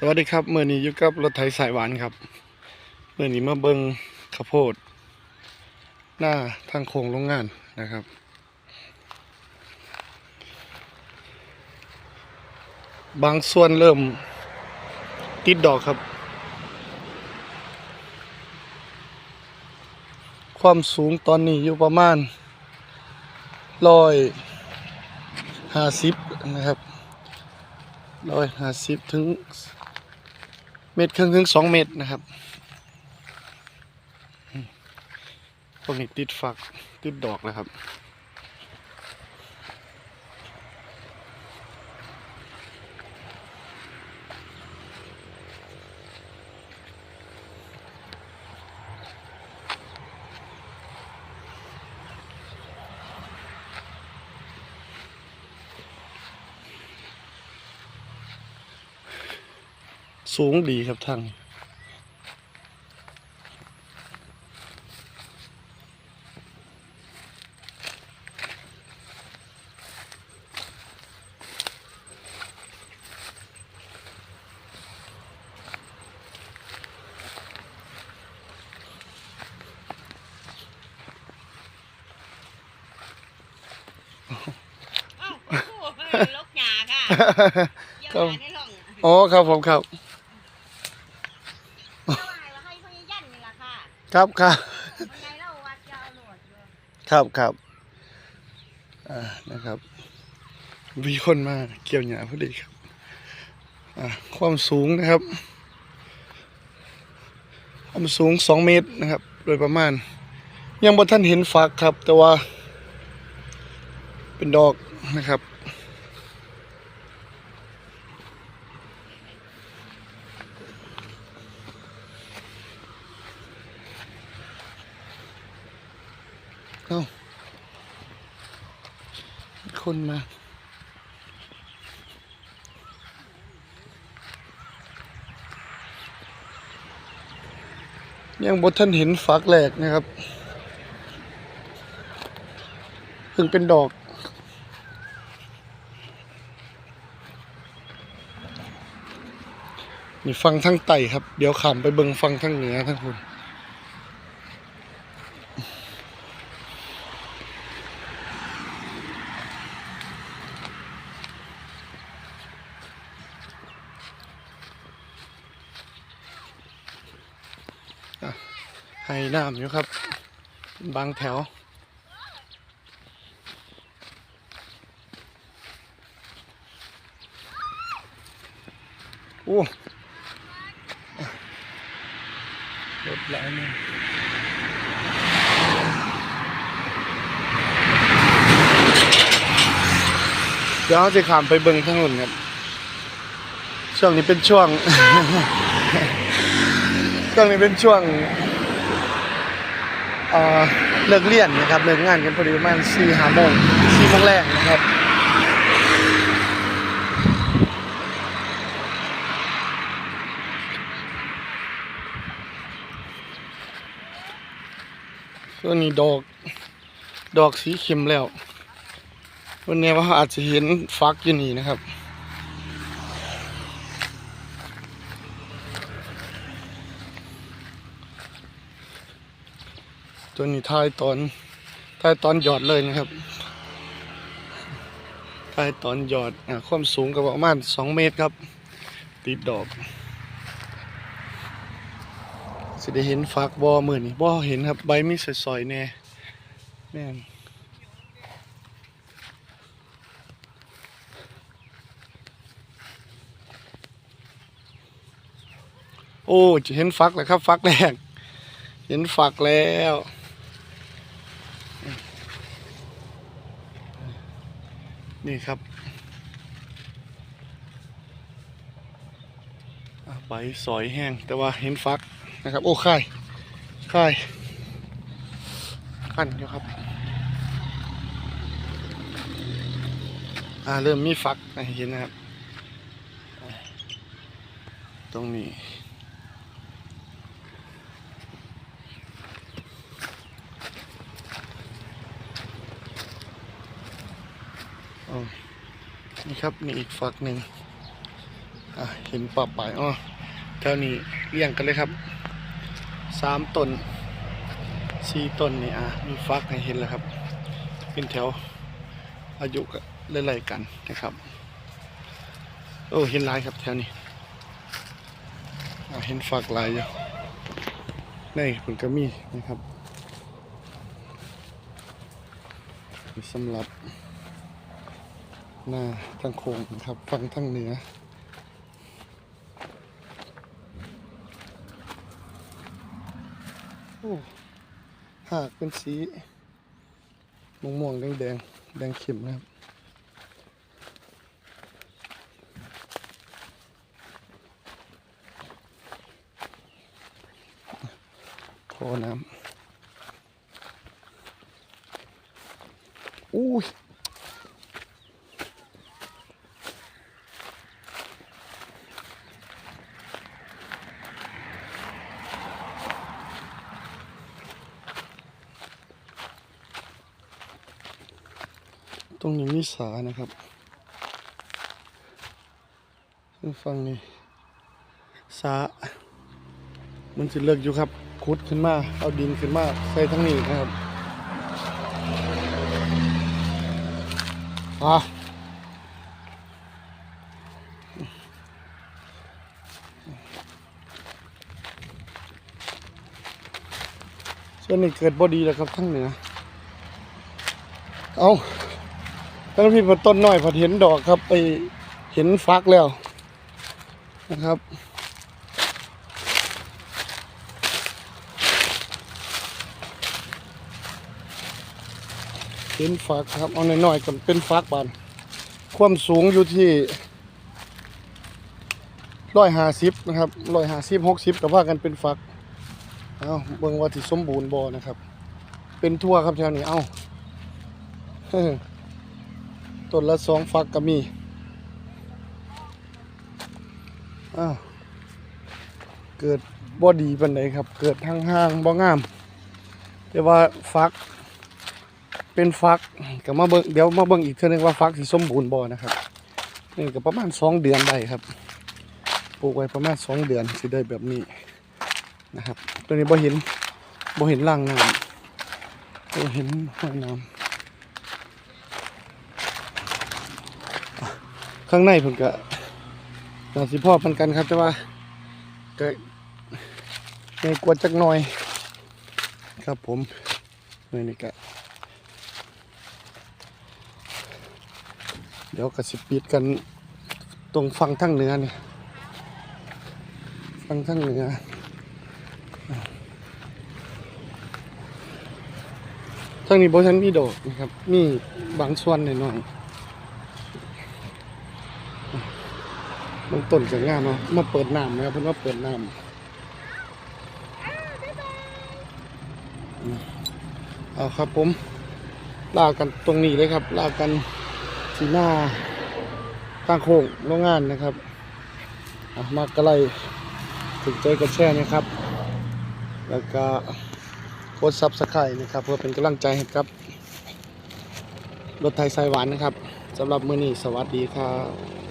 สวัสดีครับเมื่อนี้อยู่กับรถไถสายหวานครับเมื่อนี้มาเบิงข้าวโพด หน้าทางโค้งโรงงานนะครับ บางส่วนเริ่มติดดอกครับ ความสูงตอนนี้อยู่ประมาณร้อยห้าสิบนะครับร้อยห้าสิบถึง เม็ดครึ่งถึงสองเม็ดนะครับอืมพวกนี้ติดฝักติดดอกแล้วครับ สูงดีครับท่านเอ้าโอ้โหลกหยาค่ะเยี่ยมหยาในร่อง อ๋อครับผมครับ เจ้าหายว่าให้พญายันนี่ล่ะ ครับครับครับครับอ่านะครับมีคนมาเกี่ยวหญ้าพอดีครับอ่าความสูงนะครับ ความสูงสองเมตรนะครับ โดยประมาณ ยังบ่ท่านเห็นฝักครับ แต่ว่า เป็นดอกนะครับ คนมา ยังบทท่านเห็นฝักแหลกนะครับเพิ่งเป็นดอกนี่ฟังทั้งไต่ครับ เดี๋ยวขามไปเบิงฟังทั้งเหนือทั้งคุณ ให้น้ำอยู่ครับ บางแถว โอ้รถหลายเนี่ยเดี๋ยวเราจะขามไปเบิงทั้งหมดครับ ช่วงนี้เป็นช่วง ช่วงนี้เป็นช่วง เเลิกเรียนนะครับเลิกงานกันพอดีประมาณสี่ห้าโมงสี่โมงแรกนะครับช่วนี้ดอกดอกสีเข็มแล้ววันนี้ว่าอาจจะเห็นฟักอยู่นี่นะครับ ตัวนี้ท้ายตอนท้ายตอนหยอดเลยนะครับท้ายตอนหยอดอ่าความสูงก็ประมาณสองเมตรครับ ติดดอกสิได้เห็นฝักบอหมือนบอเห็นครับ ใบมีสอยๆแน่แม่นโอ้จะเห็นฟักแล้วครับ ฟักแรก เห็นฝักแล้ว นี่ครับใบสอยแห้งแต่ว่าเห็นฟักนะครับ โอ้ค่ายค่ายขั้นอยู่ครับ อ่าเริ่มมีฟักให้เห็นนะครับ ตรงนี้ นี่ครับนี่อีกฝักหนึ่งอะเห็นป่าปลายอ้อแถวนี้เรียงกันเลยครับสามต้นสี่ต้นนี่อะมีฟักให้เห็นแล้วครับ เป็นแถวอายุก็ไล่ๆกันนะครับ โอ้เห็นลายครับแถวนี้อะเห็นฟักลายอยู่นี่ผลก็มีนะครับสำหรับ หน้าทางโค้งนะครับฝั่งทางเหนือโอ้หากเป็นสีม่วงม่วงแดงแดงๆแดงเข็มนะครับ โทน้ำอุ้ย รงนี้มีสานะครับฟังนี่สามันจะเลิกอยู่ครับขุดขึ้นมา เอาดินขึ้นมา ใส่ทั้งนี้นะครับอะส่วนนี้เกิดบอดีแล้วครับทั้งเหนือ เอา ตั้งพี่พอต้นน้อยพอเห็นดอกครับ ไปเห็นฟักแล้วนะครับเห็นฟักครับ เอาหน่อยๆก่อนเป็นฟักบานความสูงอยู่ที่ร้อยห้าสิบนะครับร้อยห้าสิบหกสิบกับว่ากันเป็นฟัก เอาเบิ่งว่าที่สมบูรณ์บ่นะครับ เป็นทั่วครับแถวนี้ เอา ต้นละสองฟักก็มีอ้าวเกิดบ่ดีปันไหนครับ เกิดห่างๆบ่งาม แต่ว่าฟัก เป็นฟักก็มาเบิ่งเดี๋ยวมาเบิ่งอีกเทื่อนึงว่าฟักสิสมบูรณ์บ่นะครับนี่ก็ประมาณสองเดือนได้ครับปลูกไว้ประมาณสองเดือนสิได้แบบนี้นะครับ ตัวนี้บ่เห็นบ่เห็นร่างน้ำบ่เห็นห้อยน้ำ ข้างในผมก็น่าสิพ่อพันกันครับแต่ว่าก็ในกลัวจักหน่อย ครับผมนี่นี่ก็เดี๋ยวก็สิปิดกันตรงฟังทั้งเหนือเนี่ยฟังทั้งเหนือทั้งนี้บ่ทันมีดอกนะครับ มีบางส่วนหน่อยๆ บางต้นก็งามเนาะมาเปิดน้ำนะครับเพิ่นว่าเปิดน้ำเอาครับผมลากันตรงนี้เลยครับลากันที่หน้าตั้งโค้งโรงงานนะครับอะมากระไรถึงใจกดแชร์นะครับ แล้วก็กดซับสไครต์นะครับ เพื่อเป็นกำลังใจให้ครับรถไทยสายหวานนะครับสำหรับมือนี้สวัสดีครับ